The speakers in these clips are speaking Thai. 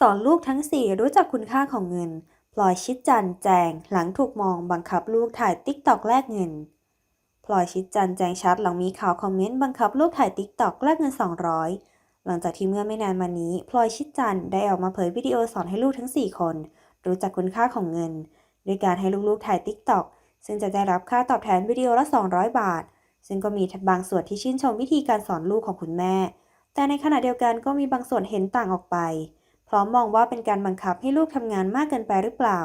สอนลูกทั้งสี่รู้จักคุณค่าของเงิน พลอยชิดจันแจงหลังถูกมองบังคับลูกถ่ายติ๊กตอกแลกเงิน พลอยชิดจันแจงชัดหลังมีข่าวคอมเมนต์บังคับลูกถ่ายติ๊กตอกแลกเงิน 200 หลังจากที่เมื่อไม่นานมานี้ พลอยชิดจันได้ออกมาเผยวิดีโอสอนให้ลูกทั้ง 4 คน รู้จักคุณค่าของเงินด้วยการให้ลูกๆถ่ายติ๊กตอกซึ่งจะได้รับค่าตอบแทนวิดีโอละ 200 บาท ซึ่งก็มีบางส่วนที่ชื่นชมวิธีการสอนลูกของคุณแม่ แต่ในขณะเดียวกันก็มีบางส่วนเห็นต่างออกไป พร้อมมองว่าเป็นการบังคับให้ลูกทำงานมากเกินไปหรือเปล่า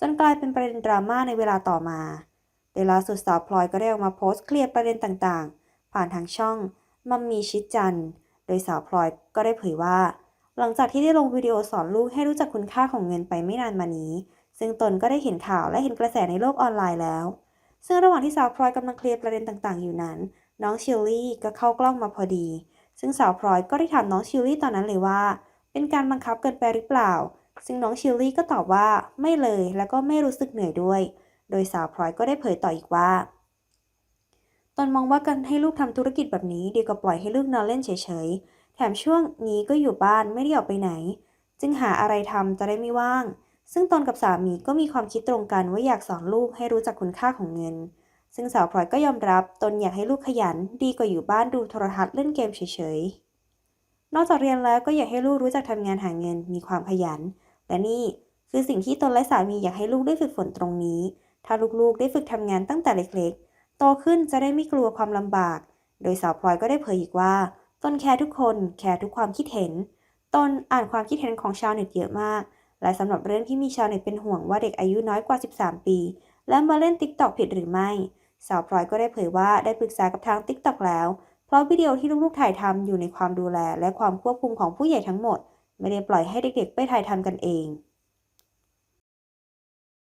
จนกลายเป็นประเด็นดราม่าในเวลาต่อมาโดยล่าสุดสาวพลอยก็ได้ออกมาโพสต์เคลียร์ประเด็นต่างๆ ผ่านทางช่องมัมมีชิดจันโดยสาวพลอยก็ได้เผยว่า หลังจากที่ได้ลงวิดีโอสอนลูกให้รู้จักคุณค่าของเงินไปไม่นานมานี้ ซึ่งตนก็ได้เห็นข่าวและเห็นกระแสในโลกออนไลน์แล้ว ซึ่งระหว่างที่สาวพลอยกำลังเคลียร์ประเด็นต่างๆ อยู่นั้น น้องชิลลี่ก็เข้ากล้องมาพอดี ซึ่งสาวพลอยก็ได้ถามน้องชิลลี่ตอนนั้นเลยว่า เป็นการบังคับเกินไปหรือเปล่า ซึ่งน้องชิลลี่ก็ตอบว่าไม่เลยแล้วก็ไม่รู้สึกเหนื่อยด้วย โดยสาวพลอยก็ได้เผยต่ออีกว่าตนมองว่าการให้ลูกทำธุรกิจแบบนี้ดีกว่าปล่อยให้ลูกนอนเล่นเฉยๆ แถมช่วงนี้ก็อยู่บ้านไม่ได้ออกไปไหน จึงหาอะไรทำจะได้ไม่ว่าง ซึ่งตนกับสามีก็มีความคิดตรงกันว่าอยากสอนลูกให้รู้จักคุณค่าของเงิน ซึ่งสาวพลอยก็ยอมรับตนอยากให้ลูกขยัน ดีกว่าอยู่บ้านดูโทรทัศน์เล่นเกมเฉยๆ นอกจากเรียนแล้วก็อยากให้ลูกรู้จักทำงานหาเงิน มีความขยัน และนี่คือสิ่งที่ตนและสามีอยากให้ลูกได้ฝึกฝนตรงนี้ ถ้าลูกๆได้ฝึกทำงานตั้งแต่เล็กๆ โตขึ้นจะได้ไม่กลัวความลำบาก โดยสาวพลอยก็ได้เผยอีกว่าตนแคร์ทุกคน แคร์ทุกความคิดเห็น ตนอ่านความคิดเห็นของชาวเน็ตเยอะมาก และสำหรับเรื่องที่มีชาวเน็ตเป็นห่วงว่าเด็กอายุน้อยกว่า 13 ปี และมาเล่นติ๊กต็อกผิดหรือไม่ สาวพลอยก็ได้เผยว่าได้ปรึกษากับทางติ๊กต็อกแล้ว ราะวิดีโอที่ลูกๆถ่ายทำอยู่ในความดูแลและความควบคุมของผู้ใหญ่ทั้งหมด ไม่ได้ปล่อยให้เด็กๆ ไปถ่ายทำกันเอง